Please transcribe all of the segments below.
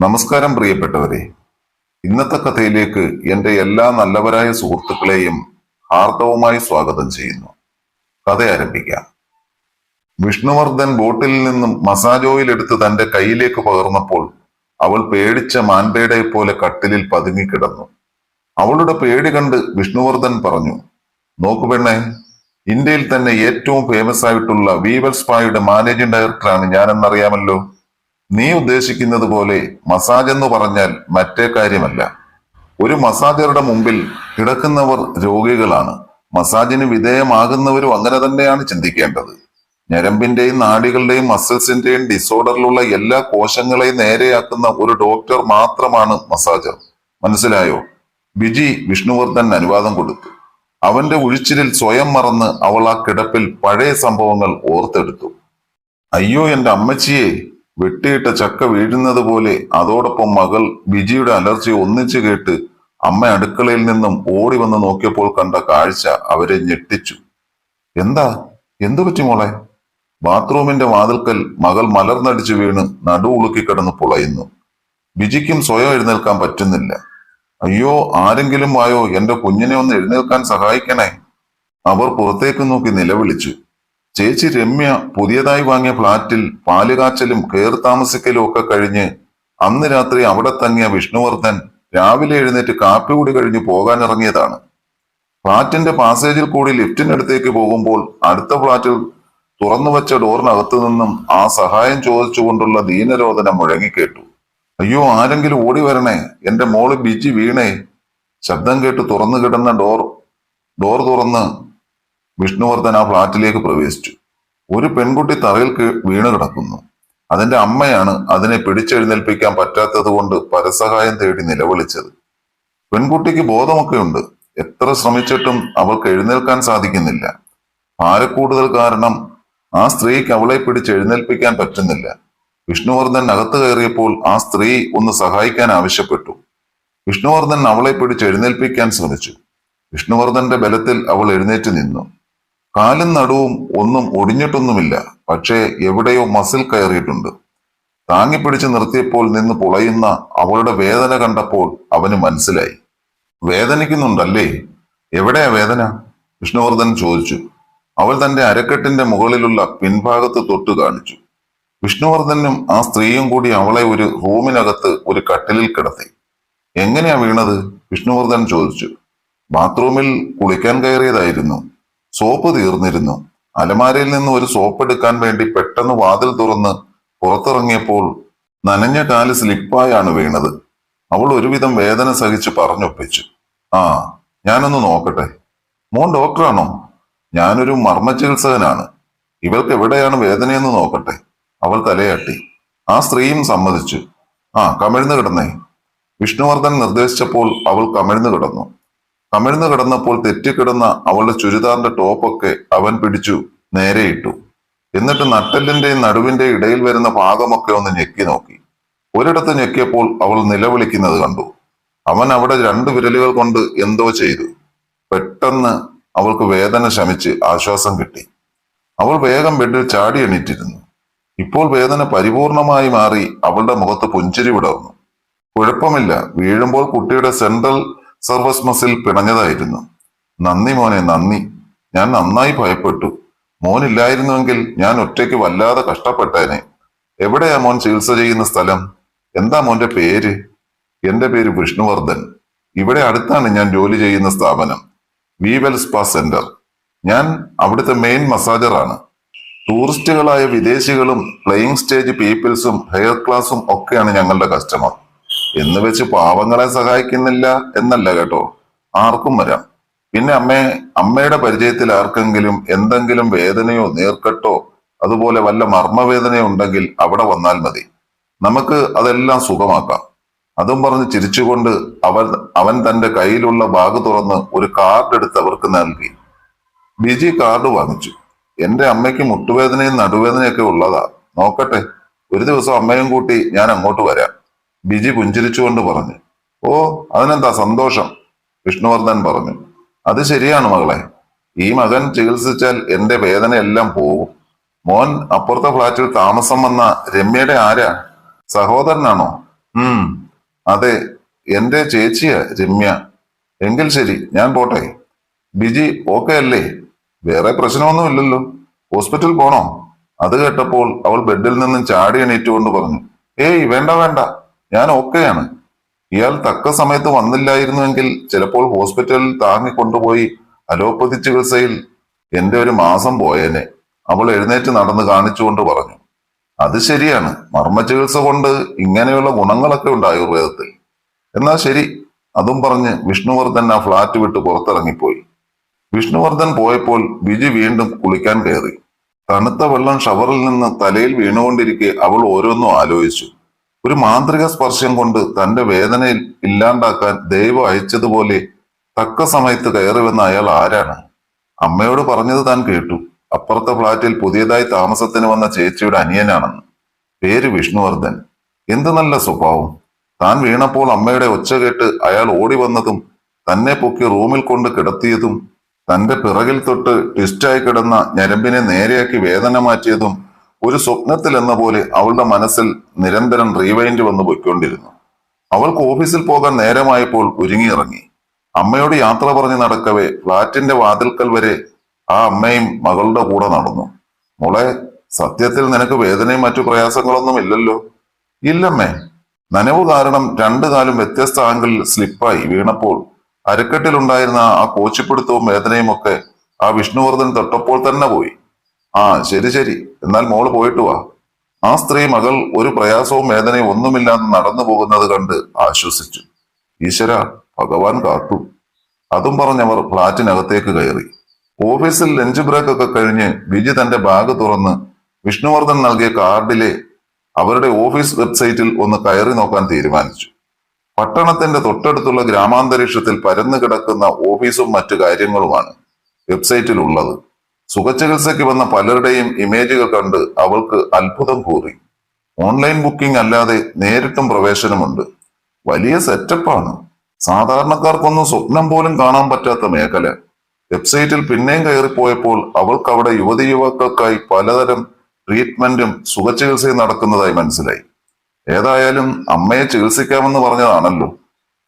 നമസ്കാരം പ്രിയപ്പെട്ടവരെ. ഇന്നത്തെ കഥയിലേക്ക് എന്റെ എല്ലാ നല്ലവരായ സുഹൃത്തുക്കളെയും ഹാർദവുമായി സ്വാഗതം ചെയ്യുന്നു. കഥ ആരംഭിക്കാം. വിഷ്ണുവർദ്ധൻ ബോട്ടിൽ നിന്നും മസാജ് ഓയിൽ എടുത്ത് തന്റെ കയ്യിലേക്ക് പകർന്നപ്പോൾ അവൾ പേടിച്ച മാൻപേടയെ പോലെ കട്ടിലിൽ പതുങ്ങിക്കിടന്നു അവളുടെ പേടി കണ്ട് വിഷ്ണുവർദ്ധൻ പറഞ്ഞു നോക്കു പെണ്ണേ ഇന്ത്യയിൽ തന്നെ ഏറ്റവും ഫേമസ് ആയിട്ടുള്ള വീവൽ സ്പായുടെ മാനേജിംഗ് ഡയറക്ടറാണ് ഞാനെന്നറിയാമല്ലോ. നീ ഉദ്ദേശിക്കുന്നത് പോലെ മസാജ് എന്ന് പറഞ്ഞാൽ മറ്റേ കാര്യമല്ല. ഒരു മസാജറുടെ മുമ്പിൽ കിടക്കുന്നവർ രോഗികളാണ്. മസാജിന് വിധേയമാകുന്നവരും അങ്ങനെ തന്നെയാണ് ചിന്തിക്കേണ്ടത്. ഞരമ്പിന്റെയും നാടികളുടെയും മസിൽസിന്റെയും ഡിസോർഡറിലുള്ള എല്ലാ കോശങ്ങളെയും നേരെയാക്കുന്ന ഒരു ഡോക്ടർ മാത്രമാണ് മസാജർ. മനസ്സിലായോ? ബിജി വിഷ്ണുവർദ്ധൻ അനുവാദം കൊടുത്തു. അവന്റെ ഉഴിച്ചിലിൽ സ്വയം മറന്ന് അവൾ ആ കിടപ്പിൽ പഴയ സംഭവങ്ങൾ ഓർത്തെടുത്തു. അയ്യോ എന്റെ അമ്മച്ചിയെ വെട്ടിയിട്ട ചക്ക വീഴുന്നത് പോലെ അതോടൊപ്പം മകൾ ബിജിയുടെ അലർജി ഒന്നിച്ചു കേട്ട് അമ്മ അടുക്കളയിൽ നിന്നും ഓടി വന്ന് നോക്കിയപ്പോൾ കണ്ട കാഴ്ച അവരെ ഞെട്ടിച്ചു. എന്താ? എന്തു പറ്റി മോളെ? ബാത്റൂമിന്റെ വാതിൽക്കൽ മകൾ മലർന്നടിച്ചു വീണ് നടു ഉളുക്കി കിടന്ന് പുളയുന്നു. ബിജിക്കും സ്വയം എഴുന്നേൽക്കാൻ പറ്റുന്നില്ല. അയ്യോ ആരെങ്കിലും ആയോ എന്റെ കുഞ്ഞിനെ ഒന്ന് എഴുന്നേൽക്കാൻ സഹായിക്കണേ. അവർ പുറത്തേക്ക് നോക്കി നിലവിളിച്ചു. ചേച്ചി രമ്യ പുതിയതായി വാങ്ങിയ ഫ്ളാറ്റിൽ പാലുകാച്ചലും കയറി താമസിക്കലും ഒക്കെ കഴിഞ്ഞ് അന്ന് രാത്രി അവിടെ തങ്ങിയ വിഷ്ണുവർദ്ധൻ രാവിലെ എഴുന്നേറ്റ് കാപ്പി കൂടി കഴിഞ്ഞ് പോകാൻ ഇറങ്ങിയതാണ്. ഫ്ളാറ്റിന്റെ പാസേജിൽ കൂടി ലിഫ്റ്റിനടുത്തേക്ക് പോകുമ്പോൾ അടുത്ത ഫ്ളാറ്റിൽ തുറന്നു വെച്ച ഡോറിനകത്തു നിന്നും ആ സഹായം ചോദിച്ചുകൊണ്ടുള്ള ദീനരോധനം മുഴങ്ങിക്കേട്ടു. അയ്യോ ആരെങ്കിലും ഓടി വരണേ? എന്റെ മോൾ ബിജി വീണേ. ശബ്ദം കേട്ട് തുറന്നു കിടന്ന ഡോർ ഡോർ തുറന്ന് വിഷ്ണുവർദ്ധൻ ആ ഫ്ളാറ്റിലേക്ക് പ്രവേശിച്ചു. ഒരു പെൺകുട്ടി തറയിൽ വീണ് കിടക്കുന്നു. അതിന്റെ അമ്മയാണ് അതിനെ പിടിച്ചെഴുന്നേൽപ്പിക്കാൻ പറ്റാത്തതുകൊണ്ട് പരസഹായം തേടി നിലവിളിച്ചത്. പെൺകുട്ടിക്ക് ബോധമൊക്കെ ഉണ്ട് എത്ര ശ്രമിച്ചിട്ടും അവൾക്ക് എഴുന്നേൽക്കാൻ സാധിക്കുന്നില്ല. ഭാരക്കൂടുതൽ കാരണം ആ സ്ത്രീക്ക് അവളെ പിടിച്ച് എഴുന്നേൽപ്പിക്കാൻ പറ്റുന്നില്ല. വിഷ്ണുവർദ്ധൻ അകത്ത് കയറിയപ്പോൾ ആ സ്ത്രീ ഒന്ന് സഹായിക്കാൻ ആവശ്യപ്പെട്ടു. വിഷ്ണുവർദ്ധൻ അവളെ പിടിച്ച് എഴുന്നേൽപ്പിക്കാൻ ശ്രമിച്ചു. വിഷ്ണുവർദ്ധന്റെ ബലത്തിൽ അവൾ എഴുന്നേറ്റ് നിന്നു. കാലും നടുവും ഒന്നും ഒടിഞ്ഞിട്ടൊന്നുമില്ല. പക്ഷേ എവിടെയോ മസിൽ കയറിയിട്ടുണ്ട്. താങ്ങിപ്പിടിച്ച് നിർത്തിയപ്പോൾ നിന്ന് പുളയുന്ന അവളുടെ വേദന കണ്ടപ്പോൾ അവന് മനസ്സിലായി. വേദനിക്കുന്നുണ്ടല്ലേ? എവിടെയാ വേദന? വിഷ്ണുവർദ്ധൻ ചോദിച്ചു. അവൾ തന്റെ അരക്കെട്ടിന്റെ മുകളിലുള്ള പിൻഭാഗത്ത് തൊട്ട് കാണിച്ചു. വിഷ്ണുവർദ്ധനും ആ സ്ത്രീയും കൂടി അവളെ ഒരു റൂമിനകത്ത് ഒരു കട്ടിലിൽ കിടത്തി. എങ്ങനെയാ വീണത്? വിഷ്ണുവർദ്ധൻ ചോദിച്ചു. ബാത്റൂമിൽ കുളിക്കാൻ കയറിയതായിരുന്നു. സോപ്പ് തീർന്നിരുന്നു. അലമാരയിൽ നിന്ന് ഒരു സോപ്പ് എടുക്കാൻ വേണ്ടി പെട്ടെന്ന് വാതിൽ തുറന്ന് പുറത്തിറങ്ങിയപ്പോൾ നനഞ്ഞ കാൽ സ്ലിപ്പായാണ് വീണത്. അവൾ ഒരുവിധം വേദന സഹിച്ച് പറഞ്ഞൊപ്പിച്ചു. ആ ഞാനൊന്ന് നോക്കട്ടെ. മോൻ ഡോക്ടറാണോ? ഞാനൊരു മർമ്മ ചികിത്സകനാണ് ഇവൾക്ക് എവിടെയാണ് വേദനയെന്ന് നോക്കട്ടെ. അവൾ തലയാട്ടി. ആ സ്ത്രീയും സമ്മതിച്ചു. ആ കമിഴ്ന്നു കിടന്നേ. വിഷ്ണുവർദ്ധൻ നിർദ്ദേശിച്ചപ്പോൾ അവൾ കമിഴ്ന്നു കിടന്നു. കമിഴ്ന്നു കിടന്നപ്പോൾ തെറ്റിക്കിടന്ന അവളുടെ ചുരിദാറിന്റെ ടോപ്പൊക്കെ അവൻ പിടിച്ചു നേരെയിട്ടു എന്നിട്ട് നട്ടെല്ലിന്റെയും നടുവിന്റെയും ഇടയിൽ വരുന്ന ഭാഗമൊക്കെ ഒന്ന് ഞെക്കി നോക്കി. ഒരിടത്ത് ഞെക്കിയപ്പോൾ അവൾ നിലവിളിക്കുന്നത് കണ്ടു. അവൻ അവിടെ രണ്ട് വിരലുകൾ കൊണ്ട് എന്തോ ചെയ്തു. പെട്ടെന്ന് അവൾക്ക് വേദന ശമിച്ച് ആശ്വാസം കിട്ടി. അവൾ വേഗം ബെഡിൽ ചാടി എണീറ്റിരുന്നു. ഇപ്പോൾ വേദന പരിപൂർണമായി മാറി അവളുടെ മുഖത്ത് പുഞ്ചിരി വിടർന്നു. കുഴപ്പമില്ല. വീഴുമ്പോൾ കുട്ടിയുടെ സെൻട്രൽ സർവസ് മസിൽ പിണഞ്ഞതായിരുന്നു. നന്ദി മോനെ നന്ദി. ഞാൻ നന്നായി ഭയപ്പെട്ടു. മോനില്ലായിരുന്നുവെങ്കിൽ ഞാൻ ഒറ്റയ്ക്ക് വല്ലാതെ കഷ്ടപ്പെട്ടേനെ. എവിടെയാ മോൻ ചികിത്സ ചെയ്യുന്ന സ്ഥലം? എന്താ മോന്റെ പേര്? എന്റെ പേര് വിഷ്ണുവർദ്ധൻ. ഇവിടെ അടുത്താണ് ഞാൻ ജോലി ചെയ്യുന്ന സ്ഥാപനം. വീവൽ സ്പാ സെന്റർ. ഞാൻ അവിടുത്തെ മെയിൻ മസാജറാണ്. ടൂറിസ്റ്റുകളായ വിദേശികളും പ്ലേയിങ് സ്റ്റേജ് പീപ്പിൾസും ഹെയർ ക്ലാസും ഒക്കെയാണ് ഞങ്ങളുടെ കസ്റ്റമർ. എന്ന് വെച്ച് പാവങ്ങളെ സഹായിക്കുന്നില്ല എന്നല്ല കേട്ടോ. ആർക്കും വരാം. പിന്നെ അമ്മയെ അമ്മയുടെ പരിചയത്തിൽ ആർക്കെങ്കിലും എന്തെങ്കിലും വേദനയോ നീർക്കെട്ടോ അതുപോലെ വല്ല മർമ്മവേദനയോ ഉണ്ടെങ്കിൽ അവിടെ വന്നാൽ മതി. നമുക്ക് അതെല്ലാം സുഖമാക്കാം. അതും പറഞ്ഞ് ചിരിച്ചുകൊണ്ട് അവൻ അവൻ തന്റെ കയ്യിലുള്ള ബാഗ് തുറന്ന് ഒരു കാർഡ് എടുത്ത് അവർക്ക് നൽകി. ബിജി കാർഡ് വാങ്ങിച്ചു. എന്റെ അമ്മയ്ക്ക് മുട്ടുവേദനയും നടുവേദനയൊക്കെ ഉള്ളതാ. നോക്കട്ടെ ഒരു ദിവസം അമ്മയും കൂട്ടി ഞാൻ അങ്ങോട്ട് വരാം. ബിജി പുഞ്ചിരിച്ചുകൊണ്ട് പറഞ്ഞു. ഓ അതിനെന്താ സന്തോഷം? വിഷ്ണുവർദ്ധൻ പറഞ്ഞു. അത് ശരിയാണ് മകളെ. ഈ മകൻ ചികിത്സിച്ചാൽ എന്റെ വേദനയെല്ലാം പോകും. മോൻ അപ്പുറത്തെ ഫ്ലാറ്റിൽ താമസം വന്ന രമ്യയുടെ ആരാ? സഹോദരനാണോ? ഉം അതെ എന്റെ ചേച്ചിയാ രമ്യ. എങ്കിൽ ശരി ഞാൻ പോട്ടെ. ബിജി ഓക്കെ അല്ലേ? വേറെ പ്രശ്നമൊന്നുമില്ലല്ലോ ഹോസ്പിറ്റൽ പോണോ? അത് കേട്ടപ്പോൾ അവൾ ബെഡിൽ നിന്നും ചാടി എണീറ്റുകൊണ്ട് പറഞ്ഞു. ഏയ് വേണ്ട വേണ്ട. ഞാൻ ഓക്കെയാണ്. ഇയാൾ തക്ക സമയത്ത് വന്നില്ലായിരുന്നുവെങ്കിൽ ചിലപ്പോൾ ഹോസ്പിറ്റലിൽ താങ്ങി കൊണ്ടുപോയി അലോപ്പതി ചികിത്സയിൽ എന്റെ ഒരു മാസം പോയേനെ. അവൾ എഴുന്നേറ്റ് നടന്ന് കാണിച്ചുകൊണ്ട് പറഞ്ഞു അത് ശരിയാണ്. മർമ്മ ചികിത്സ കൊണ്ട് ഇങ്ങനെയുള്ള ഗുണങ്ങളൊക്കെ ഉണ്ട് ആയുർവേദത്തിൽ. എന്നാ ശരി. അതും പറഞ്ഞ് വിഷ്ണുവർദ്ധൻ ആ ഫ്ളാറ്റ് വിട്ട് പുറത്തിറങ്ങിപ്പോയി. വിഷ്ണുവർദ്ധൻ പോയപ്പോൾ ബിജു വീണ്ടും കുളിക്കാൻ കയറി. തണുത്ത വെള്ളം ഷവറിൽ നിന്ന് തലയിൽ വീണുകൊണ്ടിരിക്കെ അവൾ ഓരോന്നും ആലോചിച്ചു. ഒരു മാന്ത്രിക സ്പർശം കൊണ്ട് തന്റെ വേദനയിൽ ഇല്ലാണ്ടാക്കാൻ ദൈവം അയച്ചതുപോലെ തക്ക സമയത്ത് കയറി വന്ന അയാൾ ആരാണ്? അമ്മയോട് പറഞ്ഞത് താൻ കേട്ടു. അപ്പുറത്തെ ഫ്ളാറ്റിൽ പുതിയതായി താമസത്തിന് വന്ന ചേച്ചിയുടെ അനിയനാണെന്ന്. പേര് വിഷ്ണുവർദ്ധൻ. എന്ത് നല്ല സ്വഭാവം. താൻ വീണപ്പോൾ അമ്മയുടെ ഒച്ച കേട്ട് അയാൾ ഓടി വന്നതും തന്നെ പൊക്കി റൂമിൽ കൊണ്ട് കിടത്തിയതും തന്റെ പിറകിൽ തൊട്ട് ട്വിസ്റ്റായി കിടന്ന ഞരമ്പിനെ നേരെയാക്കി വേദന മാറ്റിയതും ഒരു സ്വപ്നത്തിൽ എന്ന പോലെ അവളുടെ മനസ്സിൽ നിരന്തരം റീവൈൻഡ് വന്നു പോയിക്കൊണ്ടിരുന്നു. അവൾക്ക് ഓഫീസിൽ പോകാൻ നേരമായപ്പോൾ ഒരുങ്ങിയിറങ്ങി. അമ്മയോട് യാത്ര പറഞ്ഞ് നടക്കവേ ഫ്ളാറ്റിന്റെ വാതിൽക്കൽ വരെ ആ അമ്മയും മകളുടെ കൂടെ നടന്നു. മോളെ സത്യത്തിൽ നിനക്ക് വേദനയും മറ്റു പ്രയാസങ്ങളൊന്നും ഇല്ലല്ലോ? ഇല്ലമ്മേ. നനവ് കാരണം രണ്ടു കാലും വ്യത്യസ്ത ആംഗിളിൽ സ്ലിപ്പായി വീണപ്പോൾ അരക്കെട്ടിലുണ്ടായിരുന്ന ആ കോച്ചിപ്പിടുത്തവും വേദനയും ഒക്കെ ആ വിഷ്ണുവർദ്ധൻ തൊട്ടപ്പോൾ തന്നെ പോയി. ആ ശരി ശരി. എന്നാൽ മോൾ പോയിട്ട് വാ. ആ സ്ത്രീ മകൾ ഒരു പ്രയാസവും വേദനയും ഒന്നുമില്ലാതെ നടന്നു പോകുന്നത് കണ്ട് ആശ്വസിച്ചു. ഈശ്വര ഭഗവാൻ കാത്തു. അതും പറഞ്ഞവർ ഫ്ളാറ്റിനകത്തേക്ക് കയറി. ഓഫീസിൽ ലഞ്ച് ബ്രേക്ക് ഒക്കെ കഴിഞ്ഞ് വിജി തന്റെ ബാഗ് തുറന്ന് വിഷ്ണുവർദ്ധൻ നൽകിയ കാർഡിലെ അവരുടെ ഓഫീസ് വെബ്സൈറ്റിൽ ഒന്ന് കയറി നോക്കാൻ തീരുമാനിച്ചു. പട്ടണത്തിന്റെ തൊട്ടടുത്തുള്ള ഗ്രാമാന്തരീക്ഷത്തിൽ പരന്നു കിടക്കുന്ന ഓഫീസും മറ്റു കാര്യങ്ങളുമാണ് വെബ്സൈറ്റിൽ ഉള്ളത് സുഖചികിത്സയ്ക്ക് വന്ന പലരുടെയും ഇമേജുകൾ കണ്ട് അവൾക്ക് അത്ഭുതം കൂറി. ഓൺലൈൻ ബുക്കിംഗ് അല്ലാതെ നേരിട്ടും പ്രവേശനമുണ്ട്. വലിയ സെറ്റപ്പാണ്. സാധാരണക്കാർക്കൊന്നും സ്വപ്നം പോലും കാണാൻ പറ്റാത്ത മേഖല. വെബ്സൈറ്റിൽ പിന്നെയും കയറിപ്പോയപ്പോൾ അവൾക്ക് അവിടെ യുവതി യുവാക്കൾക്കായി പലതരം ട്രീറ്റ്മെന്റും സുഖചികിത്സയും നടക്കുന്നതായി മനസ്സിലായി. ഏതായാലും അമ്മയെ ചികിത്സിക്കാമെന്ന് പറഞ്ഞതാണല്ലോ.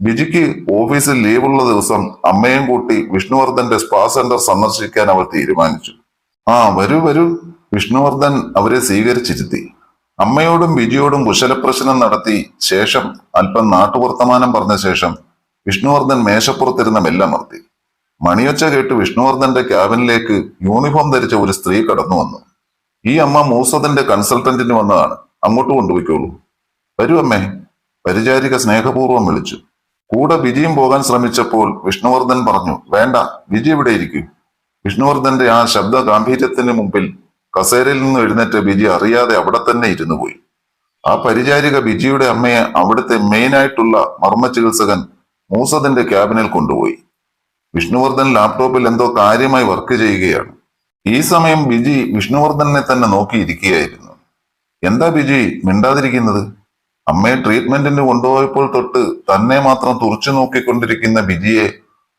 ബിജിക്ക് ഓഫീസിൽ ലീവുള്ള ദിവസം അമ്മയും കൂട്ടി വിഷ്ണുവർദ്ധന്റെ സ്പാ സെന്റർ സന്ദർശിക്കാൻ അവർ തീരുമാനിച്ചു. ആ വരൂ വരൂ. വിഷ്ണുവർദ്ധൻ അവരെ സ്വീകരിച്ചിരുത്തി. അമ്മയോടും ബിജിയോടും കുശലപ്രശ്നം നടത്തി ശേഷം അല്പം നാട്ടുവർത്തമാനം പറഞ്ഞ ശേഷം വിഷ്ണുവർദ്ധൻ മേശപ്പുറത്തിരുന്ന മെല്ലമർത്തി മണിയൊച്ച കേട്ട് വിഷ്ണുവർദ്ധന്റെ ക്യാബിനിലേക്ക് യൂണിഫോം ധരിച്ച ഒരു സ്ത്രീ കടന്നു വന്നു. ഈ അമ്മ മൂസത്തിന്റെ കൺസൾട്ടന്റിന് വന്നതാണ്. അങ്ങോട്ട് കൊണ്ടുപോയിക്കോളൂ. വരൂ അമ്മേ. പരിചാരിക സ്നേഹപൂർവം വിളിച്ചു. കൂടെ ബിജിയും പോകാൻ ശ്രമിച്ചപ്പോൾ വിഷ്ണുവർദ്ധൻ പറഞ്ഞു വേണ്ട ബിജി ഇവിടെ ഇരിക്കൂ. വിഷ്ണുവർദ്ധന്റെ ആ ശബ്ദ ഗാംഭീര്യത്തിന് മുമ്പിൽ കസേരയിൽ നിന്ന് എഴുന്നേറ്റ് ബിജി അറിയാതെ അവിടെ തന്നെ ഇരുന്നു പോയി. ആ പരിചാരിക ബിജിയുടെ അമ്മയെ അവിടുത്തെ മെയിനായിട്ടുള്ള മർമ്മ ചികിത്സകൻ മൂസദിന്റെ ക്യാബിനിൽ കൊണ്ടുപോയി. വിഷ്ണുവർദ്ധൻ ലാപ്ടോപ്പിൽ എന്തോ കാര്യമായി വർക്ക് ചെയ്യുകയാണ്. ഈ സമയം ബിജി വിഷ്ണുവർദ്ധനെ തന്നെ നോക്കിയിരിക്കുകയായിരുന്നു. എന്താ ബിജി മിണ്ടാതിരിക്കുന്നത്? അമ്മയെ ട്രീറ്റ്മെന്റിന് കൊണ്ടുപോയപ്പോൾ തൊട്ട് തന്നെ മാത്രം തുറച്ചു നോക്കിക്കൊണ്ടിരിക്കുന്ന ബിജിയെ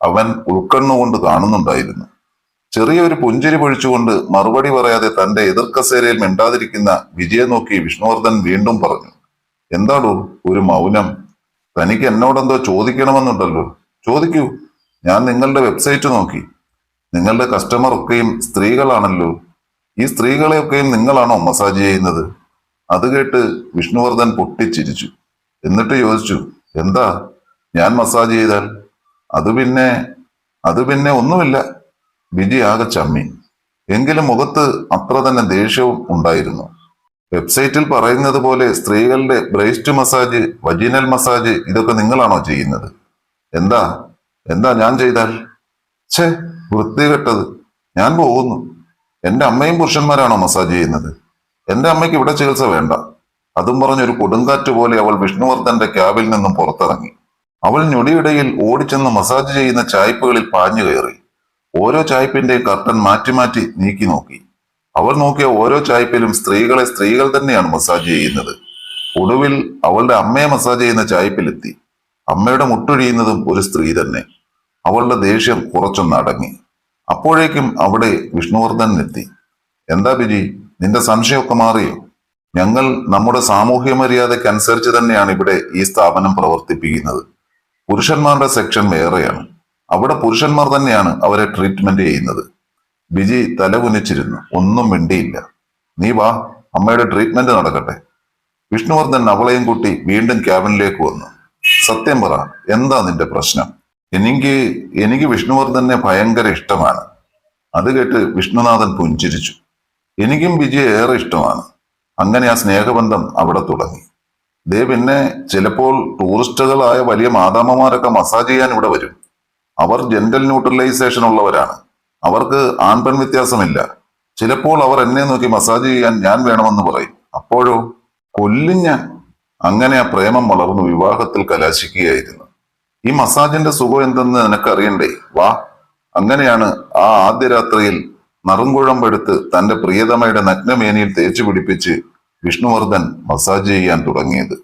അവൻ ഉൾക്കണ്ണുകൊണ്ട് കാണുന്നുണ്ടായിരുന്നു. ചെറിയൊരു പുഞ്ചിരി പൊഴിച്ചുകൊണ്ട് മറുപടി പറയാതെ തന്റെ എതിർക്കസേരയിൽ മിണ്ടാതിരിക്കുന്ന വിജയെ നോക്കി വിഷ്ണുവർദ്ധൻ വീണ്ടും പറഞ്ഞു എന്താടോ ഒരു മൗനം? തനിക്ക് എന്നോടെന്തോ ചോദിക്കണമെന്നുണ്ടല്ലോ. ചോദിക്കൂ ഞാൻ നിങ്ങളുടെ വെബ്സൈറ്റ് നോക്കി. നിങ്ങളുടെ കസ്റ്റമർ ഒക്കെയും സ്ത്രീകളാണല്ലോ. ഈ സ്ത്രീകളെയൊക്കെയും നിങ്ങളാണോ മസാജ് ചെയ്യുന്നത്? അത് കേട്ട് വിഷ്ണുവർദ്ധൻ പൊട്ടിച്ചിരിച്ചു. എന്നിട്ട് ചോദിച്ചു എന്താ? ഞാൻ മസാജ് ചെയ്താൽ? അത് പിന്നെ അത് പിന്നെ ഒന്നുമില്ല. ബിജി ആകെ ചമ്മി. എങ്കിലും മുഖത്ത് അത്ര തന്നെ ദേഷ്യവും ഉണ്ടായിരുന്നു. വെബ്സൈറ്റിൽ പറയുന്നത് പോലെ സ്ത്രീകളുടെ ബ്രേസ്റ്റ് മസാജ് വജീനൽ മസാജ് ഇതൊക്കെ നിങ്ങളാണോ ചെയ്യുന്നത്? എന്താ? എന്താ ഞാൻ ചെയ്താൽ? ഛേ വൃത്തികെട്ടത്. ഞാൻ പോകുന്നു. എന്റെ അമ്മയും പുരുഷന്മാരാണോ മസാജ് ചെയ്യുന്നത്? എന്റെ അമ്മയ്ക്ക് ഇവിടെ ചികിത്സ വേണ്ട. അതും പറഞ്ഞൊരു കൊടുങ്കാറ്റ് പോലെ അവൾ വിഷ്ണുവർദ്ധന്റെ ക്യാബിൽ നിന്നും പുറത്തിറങ്ങി. അവൾ ഞൊടിയിടയിൽ ഓടിച്ചെന്ന് മസാജ് ചെയ്യുന്ന ചായ്പകളിൽ പാഞ്ഞു കയറി. ഓരോ ചായ്പിന്റെയും കർട്ടൻ മാറ്റി മാറ്റി നീക്കി നോക്കി. അവൾ നോക്കിയ ഓരോ ചായ്പിലും സ്ത്രീകളെ സ്ത്രീകൾ തന്നെയാണ് മസാജ് ചെയ്യുന്നത്. ഒടുവിൽ അവളുടെ അമ്മയെ മസാജ് ചെയ്യുന്ന ചായ്പിലെത്തി. അമ്മയുടെ മുട്ടൊഴിയുന്നതും ഒരു സ്ത്രീ തന്നെ. അവളുടെ ദേഷ്യം കുറച്ചൊന്ന് അടങ്ങി. അപ്പോഴേക്കും അവിടെ വിഷ്ണുവർദ്ധനെത്തി എന്താ ബിജി? നിന്റെ സംശയമൊക്കെ മാറിയോ ഞങ്ങൾ നമ്മുടെ സാമൂഹ്യ മര്യാദയ്ക്ക് അനുസരിച്ച് തന്നെയാണ് ഇവിടെ ഈ സ്ഥാപനം പ്രവർത്തിപ്പിക്കുന്നത്. പുരുഷന്മാരുടെ സെക്ഷൻ വേറെയാണ്. അവിടെ പുരുഷന്മാർ തന്നെയാണ് അവരെ ട്രീറ്റ്മെന്റ് ചെയ്യുന്നത്. ബിജി തലകുനിച്ചിരുന്നു. ഒന്നും മിണ്ടിയില്ല. നീ വാ അമ്മയുടെ ട്രീറ്റ്മെന്റ് നടക്കട്ടെ. വിഷ്ണുവർദ്ധൻ അവളെയും കൂട്ടി വീണ്ടും ക്യാബിനിലേക്ക് വന്നു. സത്യം പറ എന്താ നിന്റെ പ്രശ്നം? എനിക്ക് എനിക്ക് വിഷ്ണുവർദ്ധനെ ഭയങ്കര ഇഷ്ടമാണ്. അത് കേട്ട് വിഷ്ണുനാഥൻ പുഞ്ചിരിച്ചു. എനിക്കും വിജയ ഏറെ ഇഷ്ടമാണ്. അങ്ങനെ ആ സ്നേഹബന്ധം അവിടെ തുടങ്ങി. ദേ പിന്നെ ചിലപ്പോൾ ടൂറിസ്റ്റുകളായ വലിയ മാതാമ്മമാരൊക്കെ മസാജ് ചെയ്യാൻ ഇവിടെ വരും. അവർ ജെന്റൽ ന്യൂട്രലൈസേഷൻ ഉള്ളവരാണ്. അവർക്ക് ആൺപെൺ വ്യത്യാസമില്ല. ചിലപ്പോൾ അവർ എന്നെ നോക്കി മസാജ് ചെയ്യാൻ ഞാൻ വേണമെന്ന് പറയും. അപ്പോഴോ? കൊല്ലിഞ്ഞ അങ്ങനെ ആ പ്രേമം വളർന്നു വിവാഹത്തിൽ കലാശിക്കുകയായിരുന്നു. ഈ മസാജിന്റെ സുഖം എന്തെന്ന് നിനക്കറിയണ്ടേ? വാ. അങ്ങനെയാണ് ആ ആദ്യ രാത്രിയിൽ നറുംകുഴമ്പെടുത്ത് തന്റെ പ്രിയതമയുടെ നഗ്നമേനിയിൽ തേച്ചു പിടിപ്പിച്ച് വിഷ്ണുവർദ്ധൻ മസാജ് ചെയ്യാൻ തുടങ്ങിയത്.